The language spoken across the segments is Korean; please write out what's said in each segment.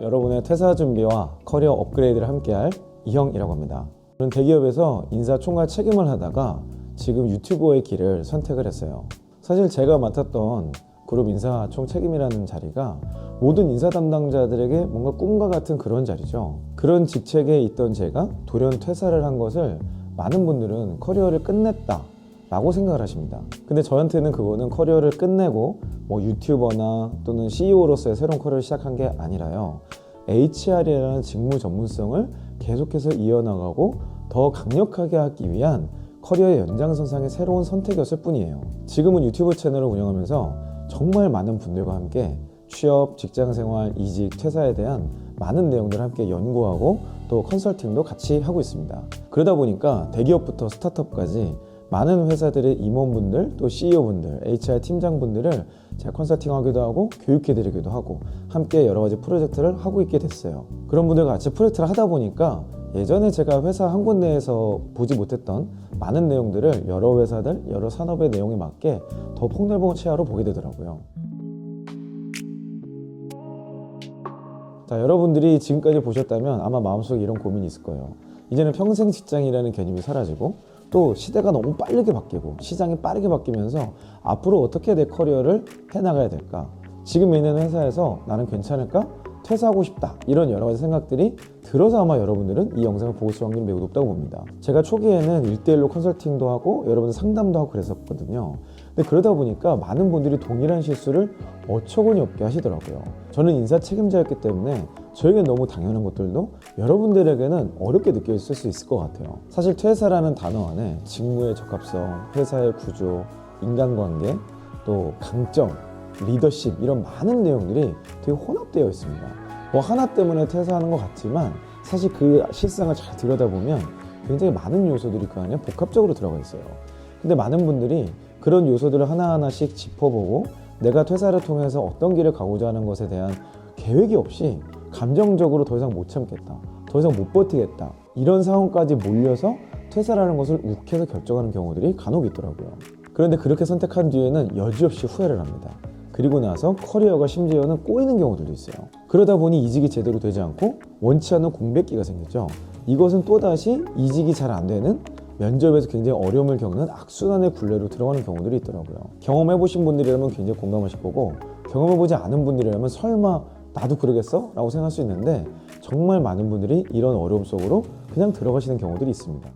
여러분의 퇴사 준비와 커리어 업그레이드를 함께할 이형이라고 합니다. 저는 대기업에서 인사총괄 책임을 하다가 지금 유튜버의 길을 선택을 했어요. 사실 제가 맡았던 그룹 인사총 책임이라는 자리가 모든 인사 담당자들에게 뭔가 꿈과 같은 그런 자리죠. 그런 직책에 있던 제가 돌연 퇴사를 한 것을 많은 분들은 커리어를 끝냈다. 라고 생각을 하십니다. 근데 저한테는 그거는 커리어를 끝내고 뭐 유튜버나 또는 CEO로서의 새로운 커리어를 시작한 게 아니라요. HR이라는 직무 전문성을 계속해서 이어나가고 더 강력하게 하기 위한 커리어의 연장선상의 새로운 선택이었을 뿐이에요. 지금은 유튜브 채널을 운영하면서 정말 많은 분들과 함께 취업, 직장 생활, 이직, 퇴사에 대한 많은 내용들을 함께 연구하고 또 컨설팅도 같이 하고 있습니다. 그러다 보니까 대기업부터 스타트업까지 많은 회사들의 임원분들 또 CEO분들, HR 팀장분들을 제가 컨설팅하기도 하고 교육해드리기도 하고 함께 여러 가지 프로젝트를 하고 있게 됐어요. 그런 분들과 같이 프로젝트를 하다 보니까 예전에 제가 회사 한 군데에서 보지 못했던 많은 내용들을 여러 회사들, 여러 산업의 내용에 맞게 더 폭넓은 시야로 보게 되더라고요. 자, 여러분들이 지금까지 보셨다면 아마 마음속에 이런 고민이 있을 거예요. 이제는 평생 직장이라는 개념이 사라지고 또 시대가 너무 빠르게 바뀌고 시장이 빠르게 바뀌면서 앞으로 어떻게 내 커리어를 해나가야 될까? 지금 있는 회사에서 나는 괜찮을까? 퇴사하고 싶다. 이런 여러 가지 생각들이 들어서 아마 여러분들은 이 영상을 보고 있을 확률이 매우 높다고 봅니다. 제가 초기에는 일대일로 컨설팅도 하고 여러분들 상담도 하고 그랬었거든요. 근데 그러다 보니까 많은 분들이 동일한 실수를 어처구니 없게 하시더라고요. 저는 인사 책임자였기 때문에 저에게 너무 당연한 것들도 여러분들에게는 어렵게 느껴질 수 있을 것 같아요. 사실 퇴사라는 단어 안에 직무의 적합성, 회사의 구조, 인간관계, 또 강점, 리더십 이런 많은 내용들이 되게 혼합되어 있습니다. 뭐 하나 때문에 퇴사하는 것 같지만 사실 그 실상을 잘 들여다보면 굉장히 많은 요소들이 그 안에 복합적으로 들어가 있어요. 근데 많은 분들이 그런 요소들을 하나하나씩 짚어보고 내가 퇴사를 통해서 어떤 길을 가고자 하는 것에 대한 계획이 없이 감정적으로 더 이상 못 참겠다. 더 이상 못 버티겠다. 이런 상황까지 몰려서 퇴사라는 것을 욱해서 결정하는 경우들이 간혹 있더라고요. 그런데 그렇게 선택한 뒤에는 여지없이 후회를 합니다. 그리고 나서 커리어가 심지어는 꼬이는 경우들도 있어요. 그러다 보니 이직이 제대로 되지 않고 원치 않는 공백기가 생기죠. 이것은 또다시 이직이 잘 안 되는 면접에서 굉장히 어려움을 겪는 악순환의 굴레로 들어가는 경우들이 있더라고요. 경험해보신 분들이라면 굉장히 공감하실 거고 경험해보지 않은 분들이라면 설마 나도 그러겠어? 라고 생각할 수 있는데 정말 많은 분들이 이런 어려움 속으로 그냥 들어가시는 경우들이 있습니다.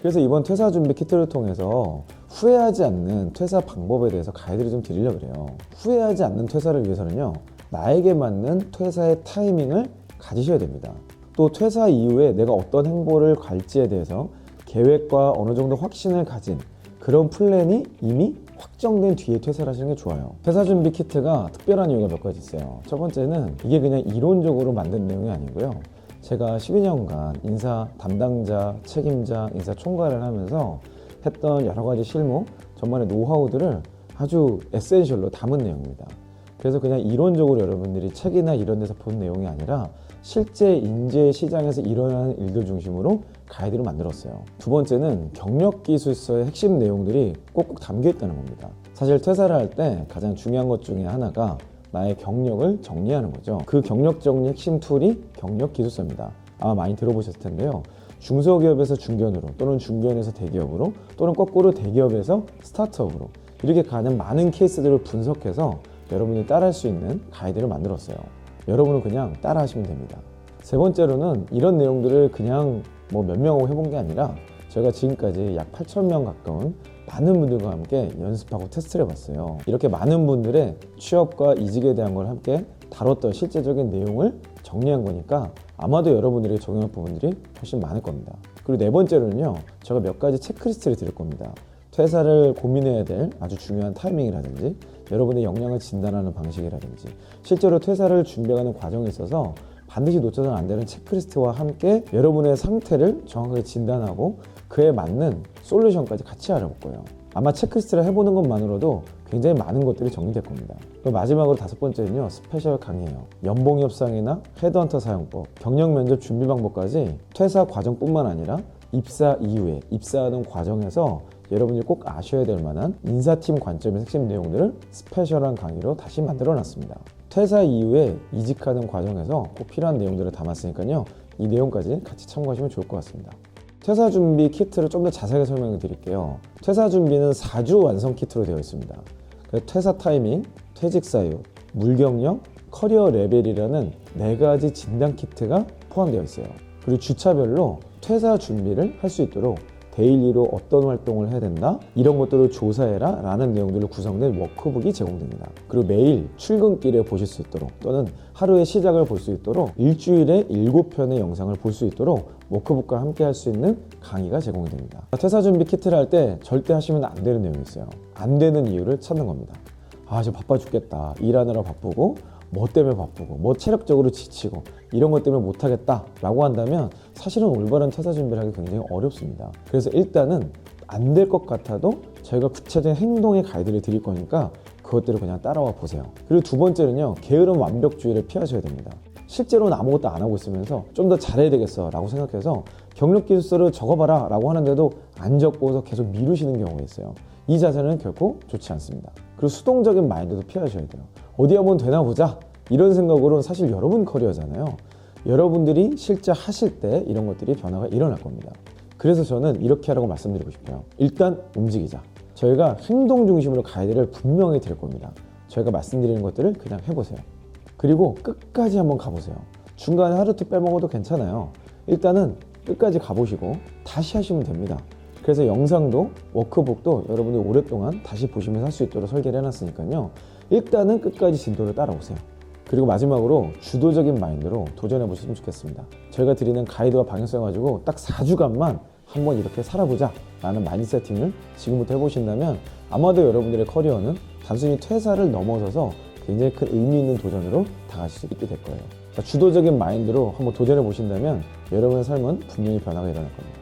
그래서 이번 퇴사 준비 키트를 통해서 후회하지 않는 퇴사 방법에 대해서 가이드를 좀 드리려고 그래요. 후회하지 않는 퇴사를 위해서는요, 나에게 맞는 퇴사의 타이밍을 가지셔야 됩니다. 또 퇴사 이후에 내가 어떤 행보를 갈지에 대해서 계획과 어느 정도 확신을 가진 그런 플랜이 이미 확정된 뒤에 퇴사를 하시는 게 좋아요. 퇴사 준비 키트가 특별한 이유가 몇 가지 있어요. 첫 번째는 이게 그냥 이론적으로 만든 내용이 아니고요. 제가 12년간 인사 담당자, 책임자, 인사 총괄을 하면서 했던 여러 가지 실무, 전반의 노하우들을 아주 에센셜로 담은 내용입니다. 그래서 그냥 이론적으로 여러분들이 책이나 이런 데서 본 내용이 아니라 실제 인재 시장에서 일어나는 일들 중심으로 가이드를 만들었어요. 두 번째는 경력 기술서의 핵심 내용들이 꼭꼭 담겨 있다는 겁니다. 사실 퇴사를 할 때 가장 중요한 것 중에 하나가 나의 경력을 정리하는 거죠. 그 경력 정리 핵심 툴이 경력 기술서입니다. 아마 많이 들어보셨을 텐데요. 중소기업에서 중견으로 또는 중견에서 대기업으로 또는 거꾸로 대기업에서 스타트업으로 이렇게 가는 많은 케이스들을 분석해서 여러분이 따라할 수 있는 가이드를 만들었어요. 여러분은 그냥 따라 하시면 됩니다. 세 번째로는 이런 내용들을 그냥 뭐 몇 명하고 해본 게 아니라 저희가 지금까지 약 8,000명 가까운 많은 분들과 함께 연습하고 테스트를 해봤어요. 이렇게 많은 분들의 취업과 이직에 대한 걸 함께 다뤘던 실제적인 내용을 정리한 거니까 아마도 여러분들에게 적용할 부분들이 훨씬 많을 겁니다. 그리고 네 번째로는요, 제가 몇 가지 체크리스트를 드릴 겁니다. 퇴사를 고민해야 될 아주 중요한 타이밍이라든지 여러분의 역량을 진단하는 방식이라든지 실제로 퇴사를 준비하는 과정에 있어서 반드시 놓쳐서는 안 되는 체크리스트와 함께 여러분의 상태를 정확하게 진단하고 그에 맞는 솔루션까지 같이 알아볼 거예요. 아마 체크리스트를 해보는 것만으로도 굉장히 많은 것들이 정리될 겁니다. 그리고 마지막으로 다섯 번째는요, 스페셜 강의예요. 연봉 협상이나 헤드헌터 사용법, 경력 면접 준비 방법까지 퇴사 과정뿐만 아니라 입사 이후에 입사하는 과정에서 여러분들이 꼭 아셔야 될 만한 인사팀 관점의 핵심 내용들을 스페셜한 강의로 다시 만들어 놨습니다. 퇴사 이후에 이직하는 과정에서 꼭 필요한 내용들을 담았으니까요. 이 내용까지 같이 참고하시면 좋을 것 같습니다. 퇴사 준비 키트를 좀 더 자세하게 설명을 드릴게요. 퇴사 준비는 4주 완성 키트로 되어 있습니다. 그래서 퇴사 타이밍, 퇴직 사유, 물경력, 커리어 레벨이라는 네 가지 진단 키트가 포함되어 있어요. 그리고 주차별로 퇴사 준비를 할 수 있도록 데일리로 어떤 활동을 해야 된다 이런 것들을 조사해라 라는 내용들로 구성된 워크북이 제공됩니다. 그리고 매일 출근길에 보실 수 있도록 또는 하루의 시작을 볼 수 있도록 일주일에 7편의 영상을 볼 수 있도록 워크북과 함께 할 수 있는 강의가 제공이 됩니다. 퇴사 준비 키트를 할 때 절대 하시면 안 되는 내용이 있어요. 안 되는 이유를 찾는 겁니다. 아, 저 바빠 죽겠다. 일하느라 바쁘고, 뭐 때문에 바쁘고, 뭐 체력적으로 지치고, 이런 것 때문에 못하겠다. 라고 한다면 사실은 올바른 퇴사 준비를 하기 굉장히 어렵습니다. 그래서 일단은 안 될 것 같아도 저희가 구체적인 행동의 가이드를 드릴 거니까 그것들을 그냥 따라와 보세요. 그리고 두 번째는요, 게으름 완벽주의를 피하셔야 됩니다. 실제로는 아무것도 안 하고 있으면서 좀 더 잘해야 되겠어 라고 생각해서 경력 기술서를 적어봐라 라고 하는데도 안 적고서 계속 미루시는 경우가 있어요. 이 자세는 결코 좋지 않습니다. 그리고 수동적인 마인드도 피하셔야 돼요. 어디 한번 되나 보자. 이런 생각으로는 사실 여러분 커리어잖아요. 여러분들이 실제 하실 때 이런 것들이 변화가 일어날 겁니다. 그래서 저는 이렇게 하라고 말씀드리고 싶어요. 일단 움직이자. 저희가 행동 중심으로 가이드를 분명히 드릴 겁니다. 저희가 말씀드리는 것들을 그냥 해보세요. 그리고 끝까지 한번 가보세요. 중간에 하루트 빼먹어도 괜찮아요. 일단은 끝까지 가보시고 다시 하시면 됩니다. 그래서 영상도 워크북도 여러분들 오랫동안 다시 보시면서 할 수 있도록 설계를 해놨으니까요. 일단은 끝까지 진도를 따라오세요. 그리고 마지막으로 주도적인 마인드로 도전해 보시면 좋겠습니다. 저희가 드리는 가이드와 방향성 가지고 딱 4주간만 한번 이렇게 살아보자 라는 마인드 세팅을 지금부터 해보신다면 아마도 여러분들의 커리어는 단순히 퇴사를 넘어서서 굉장히 큰 의미 있는 도전으로 다가실 수 있게 될 거예요. 자, 주도적인 마인드로 한번 도전해 보신다면 여러분의 삶은 분명히 변화가 일어날 겁니다.